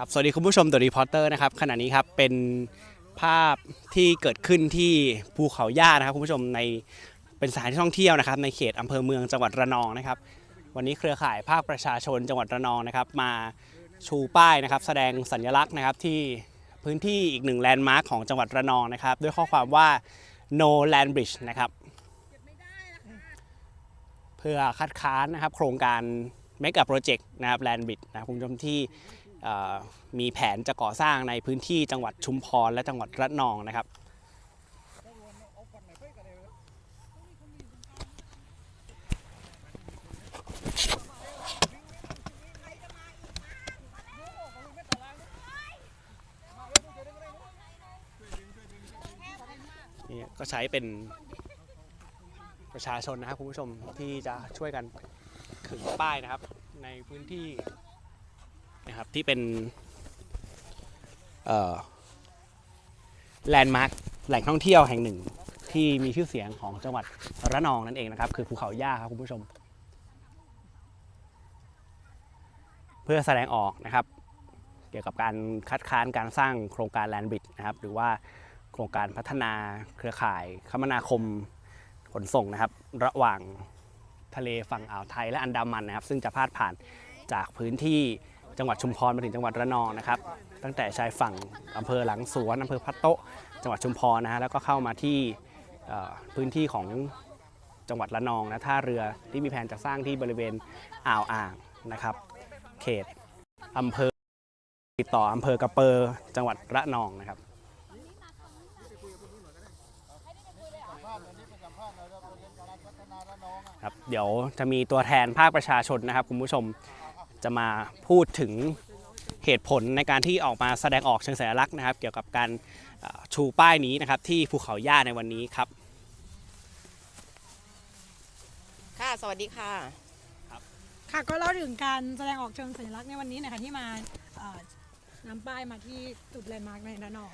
ครับสวัสดีคุณผู้ชมตัวรีพอร์เตอร์นะครับขณะนี้ครับเป็นภาพที่เกิดขึ้นที่ภูเขาย่านะครับคุณผู้ชมในเป็นสถานที่ท่องเที่ยวนะครับ ในเขตอำเภอเมืองจังหวัดระนองนะครับ วันนี้เครือข่ายภาคประชาชนจังหวัดระนองนะครับ มาชูป้ายนะครับ แสดงสัญลักษณ์นะครับที่พื้นที่อีกหนึ่งแลนด์มาร์คของจังหวัดระนองนะครับ ด้วยข้อความว่า no land bridge นะครับเพื่อคัดค้านนะครับ โครงการ Mega Project นะครับ Land Bridge นะคุณผู้ชมที่ มีแผนจะก่อสร้างในพื้นที่จังหวัดชุมพรและจังหวัดระนองนะครับนี่ก็ใช้เป็นประชาชนนะครับคุณผู้ชมที่จะช่วยกันขึงป้ายนะครับ ในพื้นที่ นะครับที่เป็นแลนด์มาร์คแหล่งท่องเที่ยวแห่งหนึ่งที่มีชื่อเสียงของจังหวัดระนองนั่นเองนะครับ คือภูเขาย่าครับคุณผู้ชม เพื่อแสดงออกนะครับ เกี่ยวกับการคัดค้านการสร้างโครงการแลนด์บริดนะครับ หรือว่าโครงการพัฒนาเครือข่ายคมนาคมขนส่งนะครับ ระหว่างทะเลฝั่งอ่าวไทยและอันดามันนะครับ ซึ่งจะพาดผ่านจากพื้นที่ จังหวัดชุมพรมาถึงจังหวัดระนองนะครับ ตั้งแต่ชายฝั่งอำเภอหลังสวนอำเภอพัดโตะจังหวัดชุมพรนะฮะแล้วก็เข้ามาที่พื้นที่ของจังหวัดระนองนะท่าเรือที่มีแผนจะสร้างที่บริเวณอ่าวอ่างนะครับ เขตอำเภอติดต่ออำเภอกระเปอร์จังหวัดระนองนะครับครับ เดี๋ยวจะมีตัวแทนภาคประชาชนนะครับคุณผู้ชม จะมาพูดถึงเหตุผลในการที่ออกมาแสดงออกเชิงสัญลักษณ์นะครับ เกี่ยวกับการเอ่อชูป้ายนี้นะครับที่ภูเขาย่าในวันนี้ครับ ค่ะสวัสดีค่ะ ค่ะก็เล่าถึงการแสดงออกเชิงสัญลักษณ์ในวันนี้หนะคะที่มาเอ่อนำป้ายมาที่จุดแลนด์มาร์กในระนอง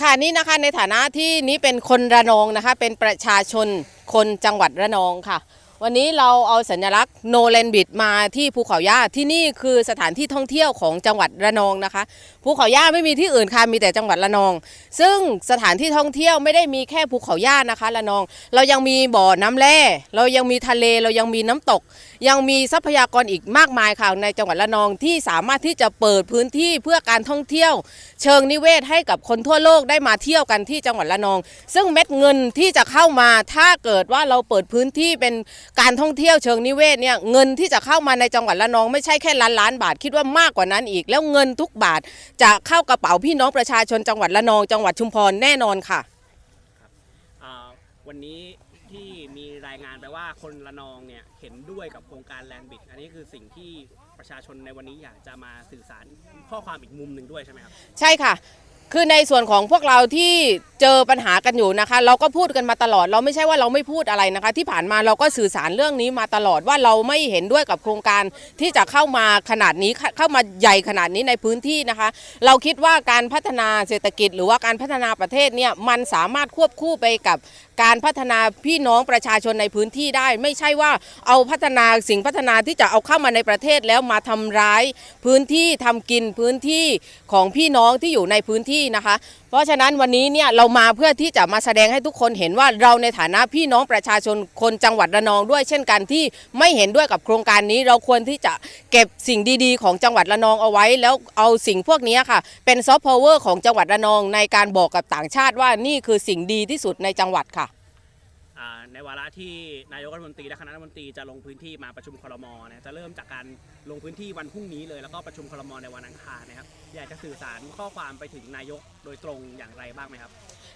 ค่ะนี่นะคะในฐานะที่นี้เป็นคนระนองนะคะ เป็นประชาชนคนจังหวัดระนองค่ะ วันนี้เราเอาสัญลักษณ์โนแลนบิดมาที่ภูเขาย่าที่นี่คือสถานที่ท่องเที่ยวของจังหวัดระนองนะคะภูเขาย่าไม่มีที่อื่นค่ะมีแต่จังหวัดระนอง ซึ่งสถานที่ท่องเที่ยวไม่ได้มีแค่ภูเขาย่านะคะระนอง เรายังมีบ่อน้ำแร่เรายังมีทะเลเรายังมีน้ำตก ยังมีทรัพยากรอีกมากมายค่ะในจังหวัดระนองที่สามารถที่จะเปิดพื้นที่เพื่อการท่องเที่ยว เชิงนิเวศให้กับคนทั่วโลกได้มาเที่ยวกันที่จังหวัดระนอง ซึ่งเม็ดเงินที่จะเข้ามาถ้าเกิดว่าเราเปิดพื้นที่เป็นการท่องเที่ยวเชิงนิเวศเนี่ยเงินที่จะเข้ามาในจังหวัดระนองไม่ใช่แค่ล้านล้านบาทคิดว่ามากกว่านั้นอีก แล้วเงินทุกบาทจะเข้ากระเป๋าพี่น้องประชาชนจังหวัดระนอง จังหวัดชุมพรแน่นอนค่ะอ่าวันนี้ที่มีรายงานไปว่าคนระนองเนี่ยเห็นด้วยกับโครงการแลนด์บิดอันนี้คือสิ่งที่ประชาชนในวันนี้อยากจะมาสื่อสารข้อความอีกมุมหนึ่งด้วยใช่ไหมครับ ใช่ค่ะ คือในส่วนของพวกเราที่เจอปัญหากันอยู่นะคะ เราก็พูดกันมาตลอด เราไม่ใช่ว่าเราไม่พูดอะไรนะคะ ที่ผ่านมาเราก็สื่อสารเรื่องนี้มาตลอดว่าเราไม่เห็นด้วยกับโครงการที่จะเข้ามาขนาดนี้เข้ามาใหญ่ขนาดนี้ในพื้นที่นะคะ เราคิดว่าการพัฒนาเศรษฐกิจ หรือว่าการพัฒนาประเทศเนี่ยมันสามารถควบคู่ไปกับ การพัฒนาพี่น้องประชาชนในพื้นที่ได้ ไม่ใช่ว่าเอาพัฒนาสิ่งพัฒนาที่จะเอาเข้ามาในประเทศแล้วมาทำร้าย พื้นที่ทำกินพื้นที่ของพี่น้องที่อยู่ในพื้นที่นะคะ ราะฉะนั้นวันนี้เนี่ยเรามาเพื่อที่จะมาแสดงให้ทุกคนเห็นว่าเราในฐานะพี่น้องประชาชนคนจังหวัดระนองด้วย เช่นกันที่ไม่เห็นด้วยกับโครงการนี้ เราควรที่จะเก็บสิ่งดีๆ ของจังหวัดระนองเอาไว้ แล้วเอาสิ่งพวกนี้ค่ะ เป็นซอฟต์พาวเวอร์ของจังหวัดระนองในการบอกกับต่างชาติว่านี่คือสิ่งดีที่สุดในจังหวัดค่ะ ในวาระที่นายกรัฐมนตรีและคณะรัฐมนตรีจะลงพื้นที่มาประชุมครมนะจะเริ่มจากการลงพื้นที่วันพรุ่งนี้เลยแล้วก็ประชุมครมในวันอังคารนะครับอยากจะสื่อสารข้อความไปถึงนายกโดยตรงอย่างไรบ้างไหมครับ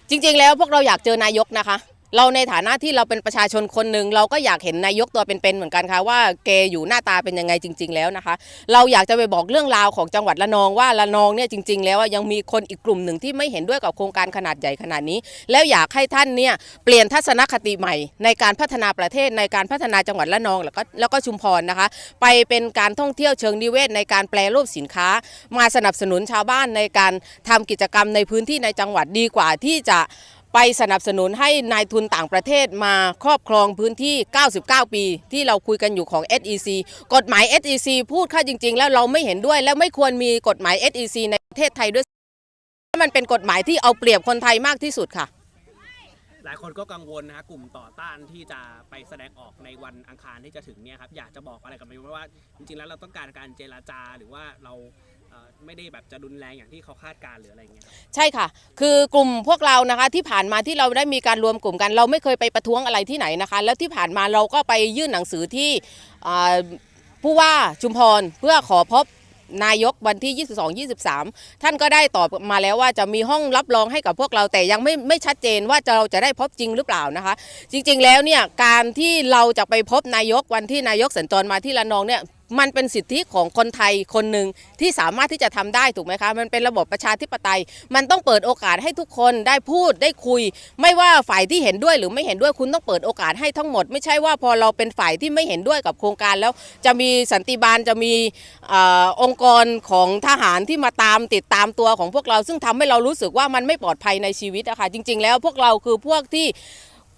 จริงๆแล้วพวกเราอยากเจอนายกนะคะ เราในฐานะที่เราเป็นประชาชนคนหนึ่งเราก็อยากเห็นนายกตัวเป็นๆเหมือนกันค่ะว่าแกอยู่หน้าตาเป็นยังไงจริง ๆ แล้วนะคะ เราอยากจะไปบอกเรื่องราวของจังหวัดระนองว่าระนองเนี่ยจริง ๆ แล้วยังมีคนอีกกลุ่มหนึ่งที่ไม่เห็นด้วยกับโครงการขนาดใหญ่ขนาดนี้ แล้วอยากให้ท่านเนี่ยเปลี่ยนทัศนคติใหม่ ในการพัฒนาประเทศในการพัฒนาจังหวัดระนองแล้วก็แล้วก็ชุมพรนะคะ ไปเป็นการท่องเที่ยวเชิงนิเวศ ในการแปลรูปสินค้า มาสนับสนุนชาวบ้านในการทำกิจกรรมในพื้นที่ในจังหวัดดีกว่าที่จะ ไปสนับสนุนให้นายทุนต่างประเทศมาครอบครองพื้นที่ 99 ปี ที่เราคุยกันอยู่ของ SEC กฎหมาย SEC พูดค่าจริง ๆ แล้วเราไม่เห็นด้วย และไม่ควรมีกฎหมาย SEC ในประเทศไทยด้วย มันเป็นกฎหมายที่เอาเปรียบคนไทยมากที่สุดค่ะ หลายคนก็กังวลนะฮะกลุ่มต่อต้านที่จะไปแสดงออกในวันอังคารที่จะถึงเนี่ยครับอยากจะบอกอะไรกับนายกไหมว่า จริงๆแล้วเราต้องการการเจรจาหรือว่าเรา ไม่ได้แบบจะรุนแรงอย่างที่เขาคาดการณ์หรืออะไรเงี้ยใช่ค่ะ คือกลุ่มพวกเรานะคะที่ผ่านมาที่เราได้มีการรวมกลุ่มกัน เราไม่เคยไปประท้วงอะไรที่ไหนนะคะ แล้วที่ผ่านมาเราก็ไปยื่นหนังสือที่อ่าผู้ว่าชุมพรเพื่อขอพบนายกวันที่ 22 23 ท่านก็ได้ตอบมาแล้วว่าจะมีห้องรับรองให้กับพวกเราแต่ยังไม่ไม่ชัดเจนว่าจะเราจะได้พบจริงหรือเปล่านะคะ จริงๆแล้วเนี่ยการที่เราจะไปพบนายกวันที่นายกสัญจรมาที่ระนองเนี่ย มันเป็นสิทธิของคนไทยคนหนึ่งที่สามารถที่จะทำได้ถูกไหมคะ มันเป็นระบบประชาธิปไตย มันต้องเปิดโอกาสให้ทุกคนได้พูดได้คุย ไม่ว่าฝ่ายที่เห็นด้วยหรือไม่เห็นด้วยคุณต้องเปิดโอกาสให้ทั้งหมด ไม่ใช่ว่าพอเราเป็นฝ่ายที่ไม่เห็นด้วยกับโครงการแล้ว จะมีสันติบาลจะมีออองค์กรของทหารที่มาตามติดตามตัวของพวกเรา ซึ่งทำให้เรารู้สึกว่ามันไม่ปลอดภัยในชีวิตอะค่ะจริง ๆ แล้วพวกเราคือพวกที่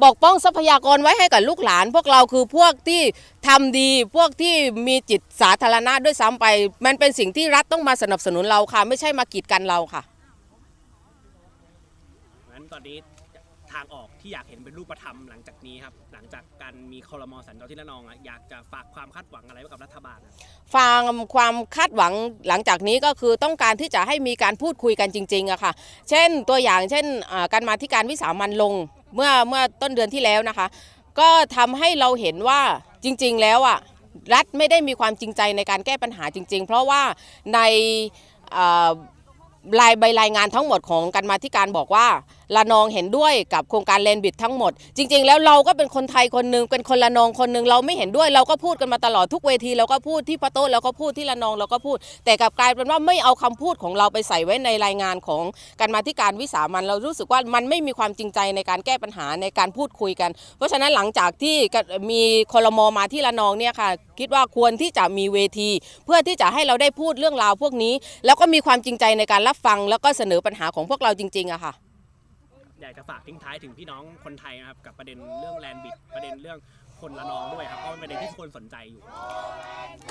ปกป้องทรัพยากรไว้ให้กับลูกหลาน พวกเราคือพวกที่ทำดีพวกที่มีจิตสาธารณะด้วยซ้ำไป มันเป็นสิ่งที่รัฐต้องมาสนับสนุนเราค่ะ ไม่ใช่มากีดกันเราค่ะงั้นตอนนี้ทางออกที่อยากเห็นเป็นรูปธรรมหลังจากนี้ครับหลังจากการมีคอรมอสัญจรที่ระนองอะอยากจะฝากความคาดหวังอะไรไว้กับรัฐบาลอะฟังความคาดหวังหลังจากนี้ก็คือต้องการที่จะให้มีการพูดคุยกันจริงๆอะค่ะ เช่นตัวอย่างเช่นอ่าการมาที่การวิสามันลง เมื่อเมื่อต้นเดือนที่แล้วนะคะ ก็ทำให้เราเห็นว่าจริง ๆ แล้วอะรัฐไม่ได้มีความจริงใจในการแก้ปัญหาจริง ๆ เพราะว่าในลารายใบรายงานทั้งหมดของการมาที่การบอกว่า ละนองเห็นด้วยกับโครงการเลนบิดทั้งหมด จริง ๆ แล้วเราก็เป็นคนไทยคนหนึ่งเป็นคนละนองคนหนึ่งเราไม่เห็นด้วย เราก็พูดกันมาตลอดทุกเวทีเราก็พูดที่พะโต้เราก็พูดที่ละนองเราก็พูด แต่กลับกลายเป็นว่าไม่เอาคำพูดของเราไปใส่ไว้ในรายงานของการมาที่การวิสามันเรารู้สึกว่ามันไม่มีความจริงใจในการแก้ปัญหาในการพูดคุยกัน เพราะฉะนั้นหลังจากที่มีคอรมอมาที่ละนองเนี่ยค่ะคิดว่าควรที่จะมีเวที เพื่อที่จะให้เราได้พูดเรื่องราวพวกนี้ แล้วก็มีความจริงใจในการรับฟัง แล้วก็เสนอปัญหาของพวกเราจริงๆอะค่ะ อยากจะฝากทิ้งท้ายถึงพี่น้องคนไทยนะครับกับประเด็นเรื่องแลนบิดประเด็นเรื่องคนระนองด้วยครับเพราะเป็นประเด็นที่คนสนใจอยู่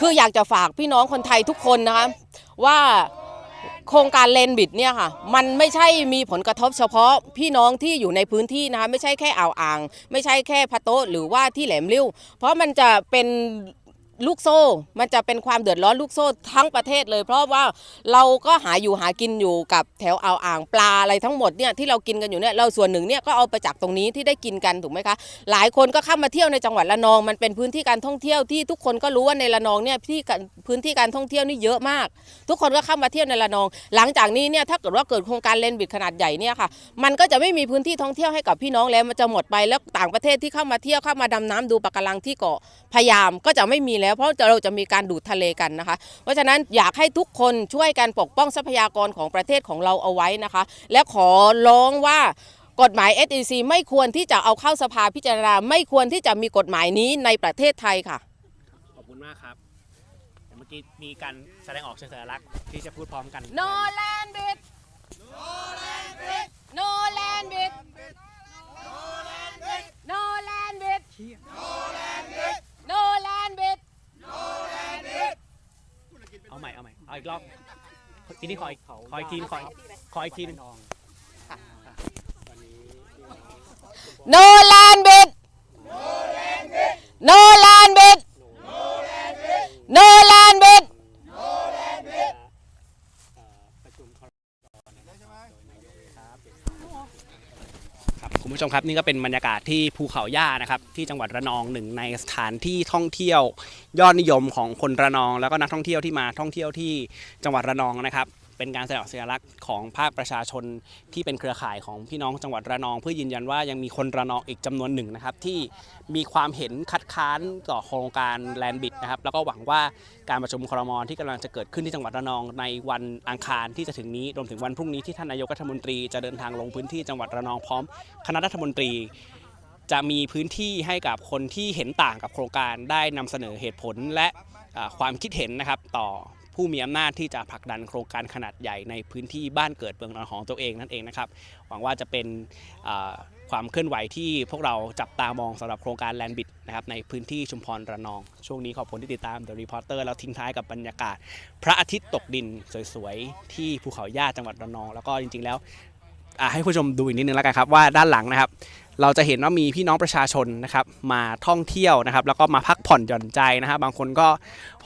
คืออยากจะฝากพี่น้องคนไทยทุกคนนะคะว่าโครงการเลนบิดเนี่ยค่ะมันไม่ใช่มีผลกระทบเฉพาะพี่น้องที่อยู่ในพื้นที่นะคะไม่ใช่แค่อ่าวอ่าง ไม่ใช่แค่พะโต๊ะหรือว่าที่แหลมริ้ว เพราะมันจะเป็น ลูกโซ่ มันจะเป็นความเดือดร้อนลูกโซ่ทั้งประเทศเลย เพราะว่าเราก็หาอยู่หากินอยู่กับแถวอ่าวอ่างปลาอะไรทั้งหมดเนี่ยที่เรากินกันอยู่เนี่ยเราส่วนหนึ่งเนี่ยก็เอาไปจากตรงนี้ที่ได้กินกันถูกไหมคะ หลายคนก็เข้ามาเที่ยวในจังหวัดระนอง มันเป็นพื้นที่การท่องเที่ยวที่ทุกคนก็รู้ว่าในระนองเนี่ยที่พื้นที่การท่องเที่ยวนี่เยอะมาก ทุกคนก็เข้ามาเที่ยวในระนอง หลังจากนี้เนี่ยถ้าเกิดว่าเกิดโครงการเลนบิดขนาดใหญ่เนี่ยค่ะ มันก็จะไม่มีพื้นที่ท่องเที่ยวให้กับพี่น้องแล้วมันจะหมดไปแล้วต่างประเทศที่เข้ามาเที่ยวเข้ามาดำน้ำดูปะการังที่เกาะพยามก็จะไม่มีแล้วเพราะเราจะมีการดูดทะเลกันนะคะ เพราะฉะนั้นอยากให้ทุกคนช่วยกันปกป้องทรัพยากรของประเทศของเราเอาไว้นะคะ และขอร้องว่ากฎหมาย SEC ไม่ควรที่จะเอาเข้าสภาพิจารณา ไม่ควรที่จะมีกฎหมายนี้ในประเทศไทยค่ะ ขอบคุณมากครับเดี๋ยวเมื่อกี้มีการแสดงออกเชิงสัญลักษณ์ที่จะพูดพร้อมกัน No land bid No land bid No land bid No land bid No land bid เอาใหม่เอาใหม่เอาอีกรอบทีนี้ขออีกขออีกทีขออีกขออีกทีหนึง No land bid No land bid No land bid ครับคุณผู้ ชมครับนี่ก็เป็นบรรยากาศที่ภูเขาย่านะครับที่จังหวัดระนองหนึ่งในสถานที่ท่องเที่ยว ยอดนิยมของคนระนอง แล้วก็นักท่องเที่ยวที่มาท่องเที่ยวที่จังหวัดระนองนะครับ เป็นการแสดงสัญลักษณ์ของภาคประชาชนที่เป็นเครือข่ายของพี่น้องจังหวัดระนอง เพื่อยืนยันว่ายังมีคนระนองอีกจำนวนหนึ่งนะครับที่มีความเห็นคัดค้านต่อโครงการแลนบิดนะครับแล้วก็หวังว่าการประชุมครมที่กำลังจะเกิดขึ้นที่จังหวัดระนองในวันอังคารที่จะถึงนี้รวมถึงวันพรุ่งนี้ที่ท่านนายกรัฐมนตรีจะเดินทางลงพื้นที่จังหวัดระนองพร้อมคณะรัฐมนตรีจะมีพื้นที่ให้กับคนที่เห็นต่างกับโครงการได้นำเสนอเหตุผลและความคิดเห็นนะครับต่อ ผู้มีอำนาจที่จะผลักดันโครงการขนาดใหญ่ในพื้นที่บ้านเกิดเมืองนอนของตัวเองนั่นเองนะครับหวังว่าจะเป็นความเคลื่อนไหวที่พวกเราจับตามองสำหรับโครงการแลนบิดนะครับในพื้นที่ชุมพรระนอง ช่วงนี้ขอบคุณที่ติดตาม The Reporter แล้วทิ้งท้ายกับบรรยากาศ พระอาทิตย์ตกดินสวยๆ ที่ภูเขาย่าจังหวัดระนอง แล้วก็จริงๆแล้วให้ผู้ชมดูอีกนิดนึงแล้วกันครับว่าด้านหลังนะครับ เราจะเห็นว่ามีพี่น้องประชาชนนะครับมาท่องเที่ยวนะครับ แล้วก็มาพักผ่อนหย่อนใจนะครับ บางคนก็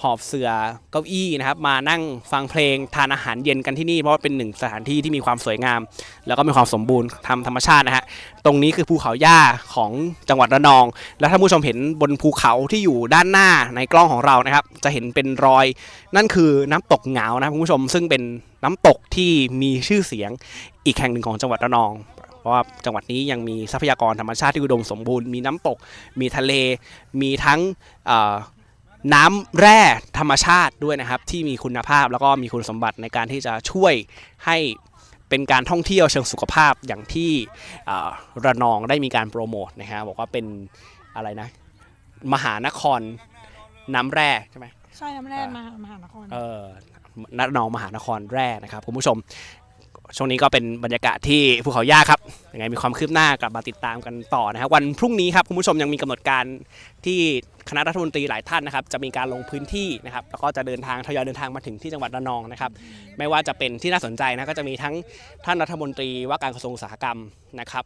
หอบเสือเก้าอี้นะครับมานั่งฟังเพลงทานอาหารเย็นกันที่นี่ เพราะว่าเป็นหนึ่งสถานที่ที่มีความสวยงาม แล้วก็มีความสมบูรณ์ทำธรรมชาตินะฮะตรงนี้คือภูเขาย่าของจังหวัดระนอง แล้วถ้าผู้ชมเห็นบนภูเขาที่อยู่ด้านหน้าในกล้องของเรานะครับ จะเห็นเป็นรอย นั่นคือน้ำตกเหงานะคุณผู้ชมซึ่งเป็นน้ำตกที่มีชื่อเสียงอีกแห่งหนึ่งของจังหวัดระนอง ราะว่าจังหวัดนี้ยังมีทรัพยากรธรรมชาติที่อุดมสมบูรณ์ มีน้ำตก มีทะเล มีทั้งเอ่อน้ำแร่ธรรมชาติด้วยนะครับ ที่มีคุณภาพแล้วก็มีคุณสมบัติในการที่จะช่วยให้เป็นการท่องเที่ยวเชิงสุขภาพอย่างที่เอ่อระนองได้มีการโปรโมทนะฮะบอกว่าเป็นอะไรนะ มหานครน้ำแร่ใช่ไหมใช่น้ำแร่มหามหานครเออนัดนองมหานครแร่นะครับคุณผู้ชม ช่วงนี้ก็เป็นบรรยากาศที่ภูเขาย่าครับยังไงมีความคืบหน้ากลับมาติดตามกันต่อนะครับวันพรุ่งนี้ครับคุณผู้ชมยังมีกำหนดการที่คณะรัฐมนตรีหลายท่านนะครับ จะมีการลงพื้นที่นะครับ แล้วก็จะเดินทางทยอยเดินทางมาถึงที่จังหวัดระนองนะครับ ไม่ว่าจะเป็นที่น่าสนใจนะก็จะมีทั้งท่านรัฐมนตรีว่าการกระทรวงอุตสาหกรรมนะครับ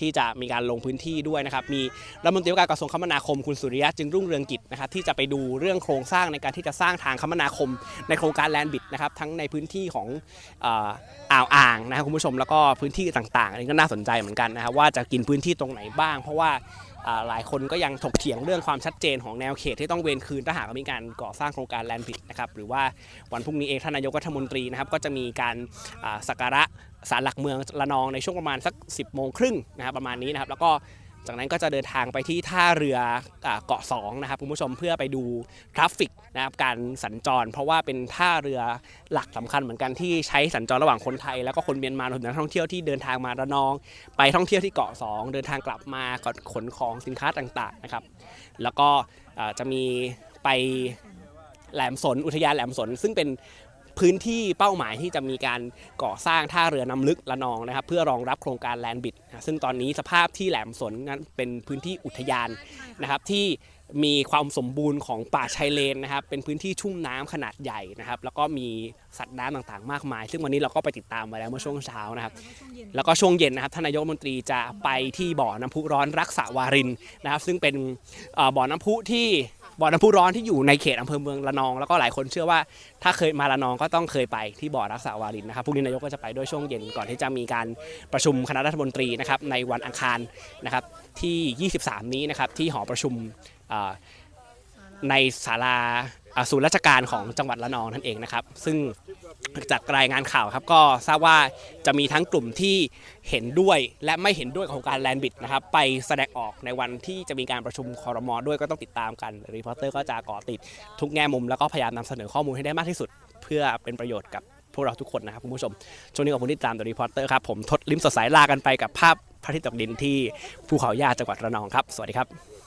ที่จะมีการลงพื้นที่ด้วยนะครับ มีรัฐมนตรีว่าการกระทรวงคมนาคมคุณสุริยะจึงรุ่งเรืองกิจนะครับที่จะไปดูเรื่องโครงสร้างในการที่จะสร้างทางคมนาคม ในโครงการแลนบิดนะครับทั้งในพื้นที่ของอ่าวอ่างนะครับคุณผู้ชมแล้วก็พื้นที่ต่างๆอันนี้ก็น่าสนใจเหมือนกันนะครับว่าจะกินพื้นที่ตรงไหนบ้าง เพราะว่าหลายคนก็ยังถกเถียงเรื่องความชัดเจนของแนวเขตที่ต้องเวนคืนถ้าหากมีการก่อสร้างโครงการแลนด์บิดนะครับหรือว่าวันพรุ่งนี้เองท่านนายกรัฐมนตรีนะครับก็จะมีการสักการะ ศาลหลักเมืองระนองในช่วงประมาณสัก 10โมงครึ่งนะครับประมาณนี้นะครับแล้วก็จากนั้นก็จะเดินทางไปที่ท่าเรือเกาะ2นะครับคุณผู้ชมเพื่อไปดูทราฟฟิกนะครับการสัญจร เพราะว่าเป็นท่าเรือหลักสำคัญเหมือนกันที่ใช้สัญจรระหว่างคนไทย แล้วก็คนเมียนมาหรวมถึงนักท่องเที่ยวที่เดินทางมาระนอง ไปท่องเที่ยวที่เกาะ 2 เดินทางกลับมาก่อนขนของสินค้าต่างๆนะครับแล้วก็จะมีไปแหลมสนอุทยานแหลมสน ซึ่งเป็น พื้นที่เป้าหมายที่จะมีการก่อสร้างท่าเรือน้ำลึกละนองนะครับ เพื่อรองรับโครงการแลนบิดนะซึ่งตอนนี้สภาพที่แหลมสนนั้นเป็นพื้นที่อุทยานนะครับที่มีความสมบูรณ์ของป่าชายเลนนะครับ เป็นพื้นที่ชุ่มน้ำขนาดใหญ่นะครับ แล้วก็มีสัตว์น้ำต่างๆ มากมาย ซึ่งวันนี้เราก็ไปติดตามมาแล้วเมื่อช่วงเช้านะครับ แล้วก็ช่วงเย็นนะครับ ท่านนายกมนตรีจะไปที่บ่อน้ำพุร้อนรักษาวารินนะครับ ซึ่งเป็นบ่อน้ำพุที่ บ่อน้ำพุร้อนที่อยู่ในเขตอำเภอเมืองระนอง แล้วก็หลายคนเชื่อว่าถ้าเคยมาระนองก็ต้องเคยไปที่บ่อรักษาวารินนะครับพรุ่งนี้นายกก็จะไปด้วยช่วงเย็นก่อนที่จะมีการประชุมคณะรัฐมนตรีนะครับในวันอังคารนะครับที่ 23 นี้นะครับที่หอประชุมในศาลา ศูนย์ราชการของจังหวัดระนองนั่นเองนะครับ ซึ่งจากรายงานข่าวครับก็ทราบว่าจะมีทั้งกลุ่มที่เห็นด้วยและไม่เห็นด้วยกับโครงการแลนบิดนะครับไปแสดงออกในวันที่จะมีการประชุมคอรมอด้วยก็ต้องติดตามกันรีพอร์เตอร์ก็จะก่อติดทุกแง่มุม แล้วก็พยายามนำเสนอข้อมูลให้ได้มากที่สุด เพื่อเป็นประโยชน์กับพวกเราทุกคนนะครับคุณผู้ชม ช่วงนี้ขอบคุณที่ติดตาม The Reporter ครับผมทศลิมสดสายลากันไปกับภาพพระอาทิตย์ตกดินที่ภูเขาย่าจังหวัดระนองครับ สวัสดีครับ